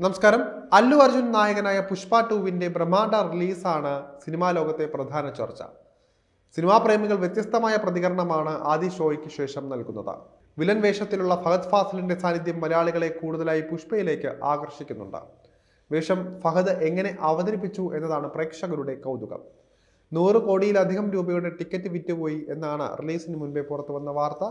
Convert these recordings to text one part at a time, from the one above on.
നമസ്കാരം. അല്ലു അർജുൻ നായകനായ പുഷ്പ ടൂവിന്റെ ബ്രഹ്മാണ്ഡ റിലീസാണ് സിനിമാ ലോകത്തെ പ്രധാന ചർച്ച. സിനിമാ പ്രേമികൾ വ്യത്യസ്തമായ പ്രതികരണമാണ് ആദ്യ ഷോയ്ക്ക് ശേഷം നൽകുന്നത്. വിലൻ വേഷത്തിലുള്ള ഫഹദ് ഫാസിലിന്റെ സാന്നിധ്യം മലയാളികളെ കൂടുതലായി പുഷ്പയിലേക്ക് ആകർഷിക്കുന്നുണ്ട്. വേഷം ഫഹദ് എങ്ങനെ അവതരിപ്പിച്ചു എന്നതാണ് പ്രേക്ഷകരുടെ കൗതുകം. നൂറ് കോടിയിലധികം രൂപയുടെ ടിക്കറ്റ് വിറ്റുപോയി എന്നാണ് റിലീസിന് മുൻപേ പുറത്തു വന്ന വാർത്ത.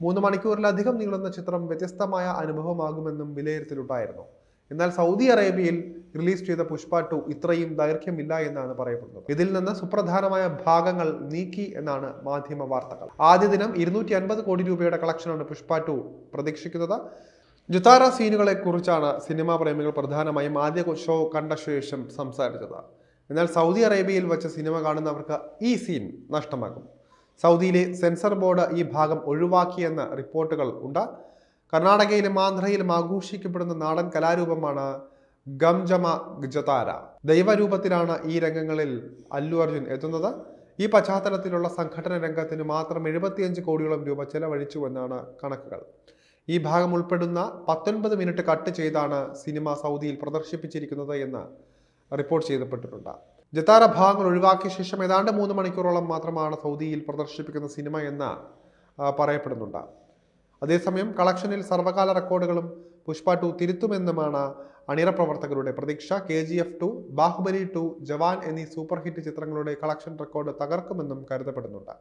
മൂന്ന് മണിക്കൂറിലധികം നീളുന്ന ചിത്രം വ്യത്യസ്തമായ അനുഭവമാകുമെന്നും വിലയിരുത്തലുണ്ടായിരുന്നു. എന്നാൽ സൗദി അറേബ്യയിൽ റിലീസ് ചെയ്ത പുഷ്പ ടു ഇത്രയും ദൈർഘ്യമില്ല എന്നാണ് പറയപ്പെടുന്നത്. ഇതിൽ നിന്ന് സുപ്രധാനമായ ഭാഗങ്ങൾ നീക്കി എന്നാണ് മാധ്യമ വാർത്തകൾ. ആദ്യ ദിനം ഇരുന്നൂറ്റി അൻപത് കോടി രൂപയുടെ കളക്ഷനാണ് പുഷ്പ ടു പ്രതീക്ഷിക്കുന്നത്. ജുതാര സീനുകളെ കുറിച്ചാണ് സിനിമാ പ്രേമികൾ പ്രധാനമായും ആദ്യ ഷോ കണ്ട ശേഷം സംസാരിച്ചത്. എന്നാൽ സൗദി അറേബ്യയിൽ വെച്ച് സിനിമ കാണുന്നവർക്ക് ഈ സീൻ നഷ്ടമാകും. സൗദിയിലെ സെൻസർ ബോർഡ് ഈ ഭാഗം ഒഴിവാക്കിയെന്ന റിപ്പോർട്ടുകൾ ഉണ്ട്. കർണാടകയിലും ആന്ധ്രയിലും ആഘോഷിക്കപ്പെടുന്ന നാടൻ കലാരൂപമാണ് ഗംജമ ഗജതാര. ദൈവരൂപത്തിലാണ് ഈ രംഗങ്ങളിൽ അല്ലു അർജുൻ എത്തുന്നത്. ഈ പശ്ചാത്തലത്തിലുള്ള സംഘടന രംഗത്തിന് മാത്രം എഴുപത്തിയഞ്ച് കോടിയോളം രൂപ ചെലവഴിച്ചു എന്നാണ് കണക്കുകൾ. ഈ ഭാഗം ഉൾപ്പെടുന്ന പത്തൊൻപത് മിനിറ്റ് കട്ട് ചെയ്താണ് സിനിമ സൗദിയിൽ പ്രദർശിപ്പിച്ചിരിക്കുന്നത് എന്ന് റിപ്പോർട്ട് ചെയ്യപ്പെട്ടിട്ടുണ്ട്. ജത്താര ഭാഗങ്ങൾ ഒഴിവാക്കിയ ശേഷം ഏതാണ്ട് മൂന്ന് മണിക്കൂറോളം മാത്രമാണ് സൗദിയിൽ പ്രദർശിപ്പിക്കുന്ന സിനിമ എന്ന് പറയപ്പെടുന്നുണ്ട്. അതേസമയം കളക്ഷനിൽ സർവകാല റെക്കോർഡുകളും പുഷ്പ ടു തിരുത്തുമെന്നുമാണ് അണിയറ പ്രവർത്തകരുടെ പ്രതീക്ഷ. K G F two Baahubali two Jawan എന്നീ സൂപ്പർ ഹിറ്റ് ചിത്രങ്ങളുടെ കളക്ഷൻ റെക്കോർഡ് തകർക്കുമെന്നും കരുതപ്പെടുന്നുണ്ട്.